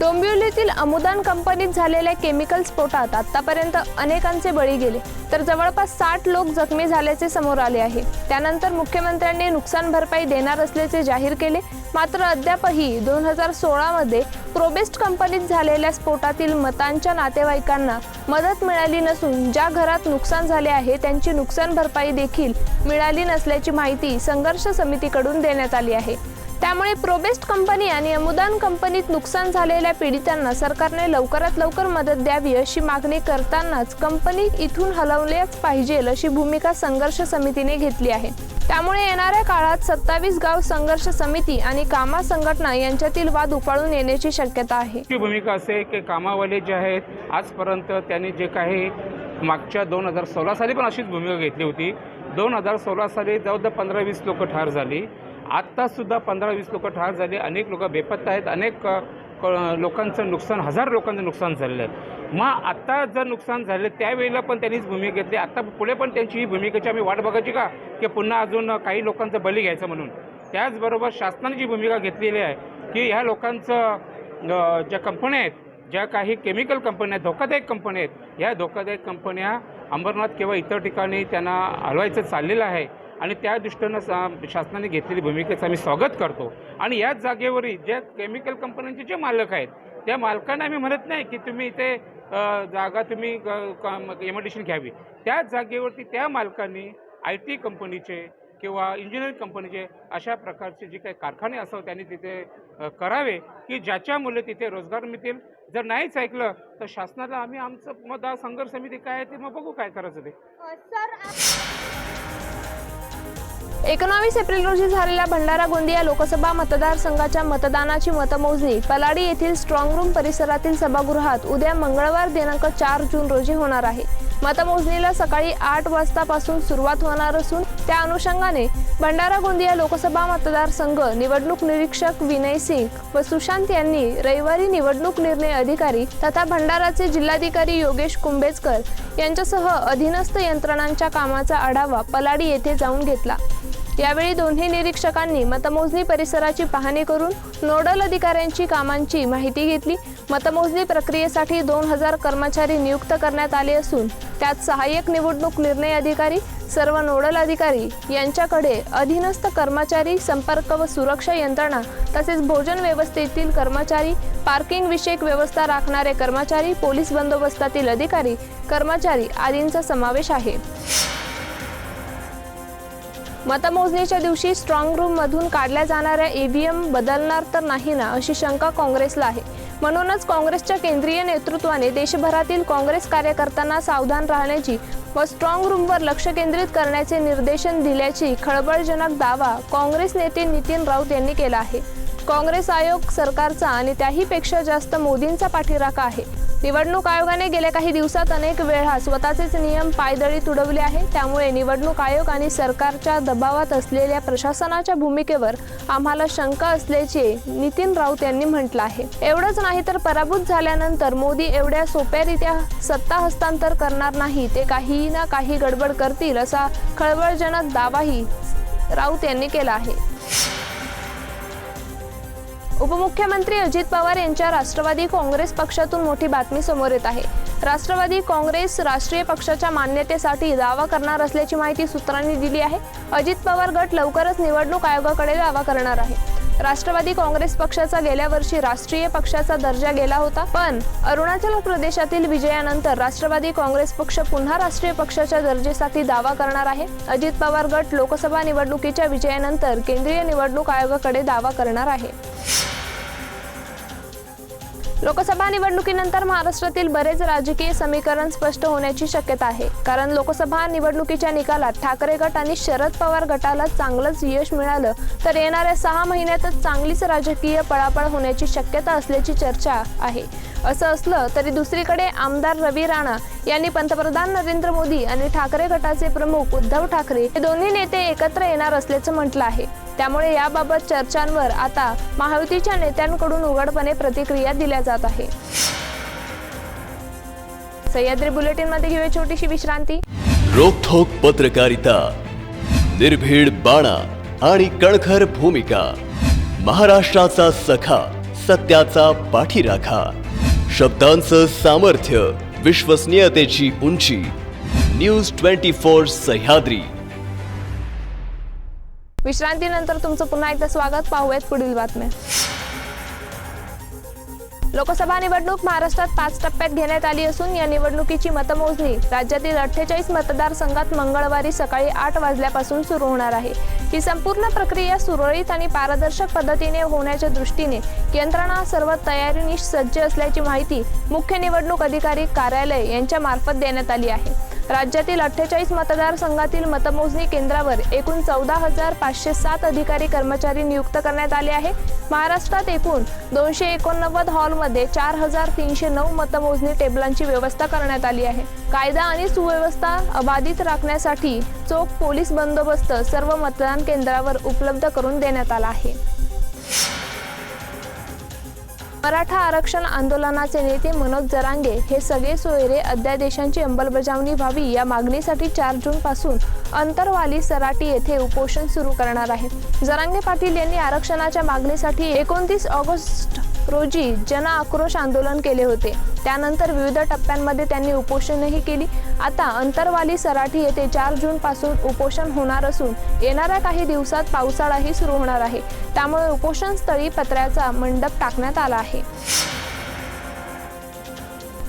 डोंबिवलीतील अमुदान कंपनीत झालेल्या केमिकल स्फोटात आतापर्यंत अनेकांचे बळी गेले तर जवळपास साठ लोक जखमी झाल्याचे समोर आले आहे. त्यानंतर मुख्यमंत्र्यांनी नुकसान भरपाई देणार असल्याचे जाहीर केले. मात्र अद्यापही दोन हजार सोळामध्ये प्रोबेस्ट कंपनीत झालेल्या स्फोटातील मतांच्या नातेवाईकांना मदत मिळाली नसून ज्या घरात नुकसान झाले आहे त्यांची नुकसान भरपाई देखील मिळाली नसल्याची माहिती संघर्ष समितीकडून देण्यात आली आहे. त्यामुळे प्रोबेस्ट कंपनी आणि अनुदान कंपनीत नुकसान झालेल्या पीडितांना सरकारने लवकरात लवकर मदत द्यावी अशी मागणी करतानाच कंपनी इथून हलवल्याच पाहिजे अशी भूमिका संघर्ष समितीने घेतली आहे. त्यामुळे येणाऱ्या काळात सत्तावीस गाव संघर्ष समिती आणि कामा संघटना यांच्यातील वाद उपाळून येण्याची शक्यता आहे. भूमिका असे की कामावाले जे आहेत आजपर्यंत त्यांनी जे काही मागच्या दोन हजार सोळा साली पण अशीच भूमिका घेतली होती. दोन हजार सोळा साली जवळ पंधरा वीस लोक ठार झाली. आत्तासुद्धा पंधरा वीस लोकं ठार झाली. अनेक लोकं बेपत्ता आहेत. अनेक क- लोकांचं नुकसान हजार लोकांचं नुकसान झालेलं आहे. मग आत्ता जर नुकसान झालं त्यावेळेला पण त्यांनीच भूमिका घेतली. आता पुढे पण त्यांची ही भूमिकेची आम्ही वाट बघायची का? की पुन्हा अजून काही लोकांचं बली घ्यायचं म्हणून. त्याचबरोबर शासनाने जी भूमिका घेतलेली आहे की ह्या लोकांचं ज्या कंपन्या आहेत ज्या काही केमिकल कंपन्या आहेत धोकादायक कंपन्या आहेत ह्या धोकादायक कंपन्या अंबरनाथ किंवा इतर ठिकाणी त्यांना हलवायचं चाललेलं आहे. आणि त्या दृष्टीनं सा- शासनाने घेतलेली भूमिकेचं आम्ही स्वागत करतो. आणि याच जागेवरील ज्या केमिकल कंपन्यांचे जे मालक आहेत त्या मालकांना आम्ही म्हणत नाही की तुम्ही इथे जागा तुम्ही एमआयडीशी घ्यावी. त्याच जागेवरती त्या मालकांनी आय टी कंपनीचे किंवा इंजिनिअरिंग कंपनीचे अशा प्रकारचे जे काही कारखाने असावं त्यांनी तिथे करावे की ज्याच्यामुळे तिथे रोजगार मिळतील. जर नाहीच ऐकलं तर शासनाला आम्ही आमचं मत संघर्ष समिती काय आहे ते मग बघू काय करायचं ते. एकोणावीस एप्रिल रोजी झालेल्या भंडारा गोंदिया लोकसभा मतदारसंघाच्या मतदानाची मतमोजणी पलाडी येथील स्ट्रॉंग रूम परिसरातील सभागृहात उद्या मंगळवार दिनांक चार जून रोजी होणार आहे. मतमोजणीला सकाळी आठ वाजतापासून सुरुवात होणार असून त्या अनुषंगाने भंडारा गोंदिया लोकसभा मतदारसंघ निवडणूक निरीक्षक विनय सिंग व सुशांत यांनी रविवारी निवडणूक निर्णय अधिकारी तथा भंडाराचे जिल्हाधिकारी योगेश कुंभेजकर यांच्यासह अधीनस्थ यंत्रणांच्या कामाचा आढावा पलाडी येथे जाऊन घेतला. यावेळी दोन्ही निरीक्षकांनी मतमोजणी परिसराची पाहणी करून नोडल अधिकाऱ्यांची कामांची माहिती घेतली. मतमोजणी प्रक्रियेसाठी दोन हजार कर्मचारी नियुक्त करण्यात आले असून त्यात सहाय्यक निवडणूक निर्णय अधिकारी सर्व नोडल अधिकारी यांच्याकडे अधीनस्थ कर्मचारी संपर्क व सुरक्षा यंत्रणा तसेच भोजन व्यवस्थेतील कर्मचारी पार्किंग विषयक व्यवस्था राखणारे कर्मचारी पोलीस बंदोबस्तातील अधिकारी कर्मचारी आदींचा समावेश आहे. मतमोजणीच्या दिवशी स्ट्रॉंग रूम मधून काढल्या जाणाऱ्या ईव्हीएम बदलणार तर नाही ना अशी शंका काँग्रेसला आहे. म्हणूनच काँग्रेसच्या केंद्रीय नेतृत्वाने देशभरातील काँग्रेस कार्यकर्त्यांना सावधान राहण्याची व स्ट्रॉंग रूमवर लक्ष केंद्रित करण्याचे निर्देशन दिल्याची खळबळजनक दावा काँग्रेस नेते नितीन राऊत यांनी केला आहे. काँग्रेस आयोग सरकारचा आणि त्याहीपेक्षा जास्त मोदींचा पाठीराखा आहे. निवडणूक आयोगाने गेल्या काही दिवसात अनेक वेळा स्वतःचेच नियम पायदळी तुडवले आहे. त्यामुळे निवडणूक आयोग आणि सरकारच्या दबावात असलेल्या प्रशासनाच्या भूमिकेवर आम्हाला शंका असल्याचे नितीन राऊत यांनी म्हटलं आहे. एवढंच नाही तर पराभूत झाल्यानंतर मोदी एवढ्या सोप्यारित्या सत्ता हस्तांतर करणार नाही. ते काही ना काही गडबड करतील असा खळबळजनक दावाही राऊत यांनी केला आहे. उपमुख्यमंत्री अजित पवार यांच्या राष्ट्रवादी काँग्रेस पक्षातून मोठी बातमी समोर येत आहे. राष्ट्रवादी काँग्रेस राष्ट्रीय पक्षाच्या मान्यतेसाठी दावा करणार असल्याची माहिती सूत्रांनी दिली आहे. अजित पवार गट लवकरच निवडणूक आयोगाकडे दावा करणार आहे. राष्ट्रवादी काँग्रेस पक्षाचा गेल्या वर्षी राष्ट्रीय पक्षाचा दर्जा गेला होता पण अरुणाचल प्रदेशातील विजयानंतर राष्ट्रवादी काँग्रेस पक्ष पुन्हा राष्ट्रीय पक्षाच्या दर्जेसाठी दावा करणार आहे. अजित पवार गट लोकसभा निवडणुकीच्या विजयानंतर केंद्रीय निवडणूक आयोगाकडे दावा करणार आहे. लोकसभा निवडणुकीनंतर महाराष्ट्रातील बरेच राजकीय समीकरण स्पष्ट होण्याची शक्यता आहे. कारण लोकसभा निवडणुकीच्या निकालात ठाकरे गट आणि शरद पवार गटाला चांगलंच यश मिळालं तर येणाऱ्या सहा महिन्यातच चांगलीच राजकीय पळापळ होण्याची शक्यता असल्याची चर्चा आहे. असं असलं तरी दुसरीकडे आमदार रवी राणा यांनी पंतप्रधान नरेंद्र मोदी आणि ठाकरे गटाचे प्रमुख उद्धव ठाकरे हे दोन्ही नेते एकत्र येणार असल्याचं म्हटलं आहे. त्यामुळे याबाबत चर्चांवर आता महायुतीच्या नेत्यांकडून उघडपणे प्रतिक्रिया दिल्या जात आहे. सह्याद्री बुलेटिनमध्ये घेऊया छोटीशी विश्रांती. रोखोक पत्रकारिता निर्भीड बाणा आणि कणखर भूमिका महाराष्ट्राचा सखा सत्याचा पाठीराखा शब्दांचं सामर्थ्य विश्वसनीयतेची उंची न्यूज ट्वेंटी फोर सह्याद्री. विश्रांतीनंतर तुमचं पुन्हा एकदा स्वागत. पाहूयात पुढील बातम्या. लोकसभा निवडणूक महाराष्ट्रात पाच टप्प्यात घेण्यात आली असून या निवडणुकीची मतमोजणी राज्यातील अठ्ठेचाळीस मतदारसंघात मंगळवारी सकाळी आठ वाजल्यापासून सुरू होणार आहे. ही संपूर्ण प्रक्रिया सुरळीत आणि पारदर्शक पद्धतीने होण्याच्या दृष्टीने यंत्रणा सर्व तयारीनिश सज्ज असल्याची माहिती मुख्य निवडणूक अधिकारी कार्यालय यांच्या मार्फत देण्यात आली आहे. राज्यातील अठ्ठेचाळीस मतदारसंघातील मतमोजणी केंद्रावर एकूण चौदा हजार पाचशे सात अधिकारी कर्मचारी नियुक्त करण्यात आले आहे. महाराष्ट्रात एकूण दोनशे एकोणनव्वद हॉलमध्ये चार हजार तीनशे नऊ मतमोजणी टेबलांची व्यवस्था करण्यात आली आहे. कायदा आणि सुव्यवस्था अबाधित राखण्यासाठी चोख पोलीस बंदोबस्त सर्व मतदान केंद्रावर उपलब्ध करून देण्यात आला आहे. मराठा आरक्षण आंदोलनाचे नेते मनोज जरांगे हे सगळे सोयरे अध्यादेशांची अंमलबजावणी व्हावी या मागणीसाठी चार जून पासून अंतरवाली सराटी येथे उपोषण सुरू करणार आहे. जरांगे पाटील यांनी आरक्षणाच्या मागणीसाठी एकोणतीस ऑगस्ट रोजी जन आक्रोश आंदोलन केले होते. त्यानंतर विविध टप्प्यांमध्ये त्यांनी उपोषणही केली. आता अंतरवाली सराठी येथे चार जून पासून उपोषण होणार असून येणाऱ्या काही दिवसात पावसाळाही सुरू होणार आहे. त्यामुळे उपोषण स्थळी पत्र्याचा मंडप टाकण्यात आला आहे.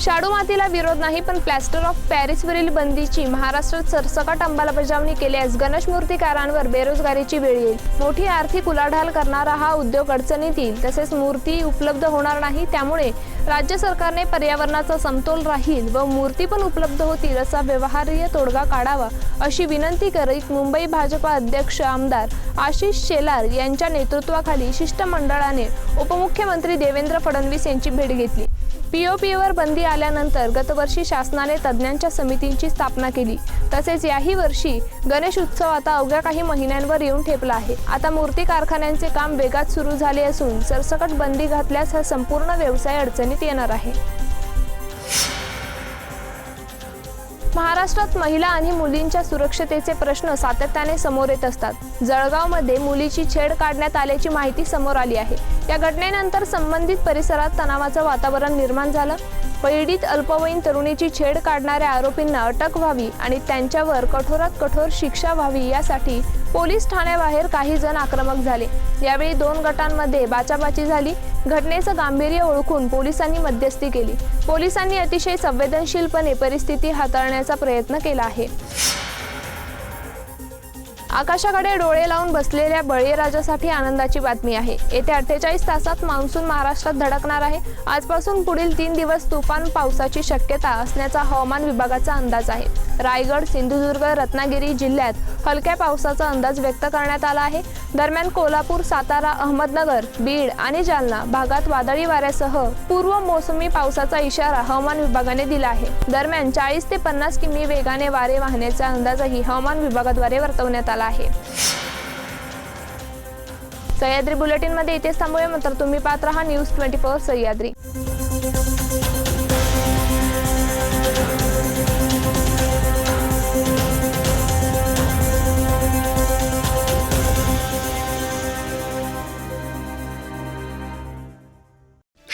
शाडू मातीला विरोध नाही पण प्लॅस्टर ऑफ पॅरिसवरील बंदीची महाराष्ट्रात सरसकट अंमलबजावणी केल्यास गणेशमूर्तीकारांवर बेरोजगारीची वेळ येईल. मोठी आर्थिक उलाढाल करणारा हा उद्योग अडचणीत येईल. तसेच मूर्ती उपलब्ध होणार नाही त्यामुळे राज्य सरकारने पर्यावरणाचा समतोल राहील व मूर्ती पण उपलब्ध होतील असा व्यवहार्य तोडगा काढावा अशी विनंती करीत मुंबई भाजपा अध्यक्ष आमदार आशिष शेलार यांच्या नेतृत्वाखाली शिष्टमंडळाने उपमुख्यमंत्री देवेंद्र फडणवीस यांची भेट घेतली. पीओपीवर बंदी आल्यानंतर गतवर्षी शासनाने तज्ज्ञांच्या समितींची स्थापना केली. तसेच याही वर्षी गणेश उत्सव आता अवघ्या काही महिन्यांवर येऊन ठेपला आहे. आता मूर्ती कारखान्यांचे काम वेगात सुरू झाले असून सरसकट बंदी घातल्यास हा संपूर्ण व्यवसाय अडचणीत येणार आहे. महाराष्ट्रात महिला आणि मुलींच्या सुरक्षतेचे प्रश्न सातत्याने समोर येत असतात. जळगावमध्ये मुलीची छेड काढण्यात आल्याची माहिती समोर आली आहे. या घटनेनंतर संबंधित परिसरात तणावाचं वातावरण निर्माण झालं. पीडित अल्पवयीन तरुणीची छेड काढणाऱ्या आरोपींना अटक व्हावी आणि त्यांच्यावर कठोरात कठोर शिक्षा व्हावी यासाठी पोलीस ठाण्याबाहेर काही जण आक्रमक झाले. यावेळी दोन गटांमध्ये बाचाबाची झाली. घटनेचं गांभीर्य ओळखून पोलिसांनी मध्यस्थी केली. पोलिसांनी अतिशय संवेदनशीलपणे परिस्थिती हाताळण्याचा प्रयत्न केला आहे. आकाशाकडे डोळे लावून बसलेल्या बळीराजासाठी आनंदाची बातमी आहे. येत्या अठ्ठेचाळीस तासात मान्सून महाराष्ट्रात धडकणार आहे. आजपासून पुढील तीन दिवस तुफान पावसाची शक्यता असण्याचा हवामान विभागाचा अंदाज आहे. रायगड सिंधुदुर्ग रत्नागिरी जिल्ह्यात हलक्या पावसाचा अंदाज व्यक्त करण्यात आला आहे. दरम्यान कोल्हापूर सातारा अहमदनगर बीड आणि जालना भागात वादळी वाऱ्यासह पूर्व मोसमी पावसाचा इशारा हवामान विभागाने दिला आहे. दरम्यान चाळीस ते पन्नास किमी वेगाने वारे वाहण्याचा अंदाजही हवामान विभागाद्वारे वर्तवण्यात आला आहे. सह्याद्री बुलेटिनमध्ये इथेच थांबूया. मात्र तुम्ही पात्र हा न्यूज ट्वेंटी फोर सह्याद्री.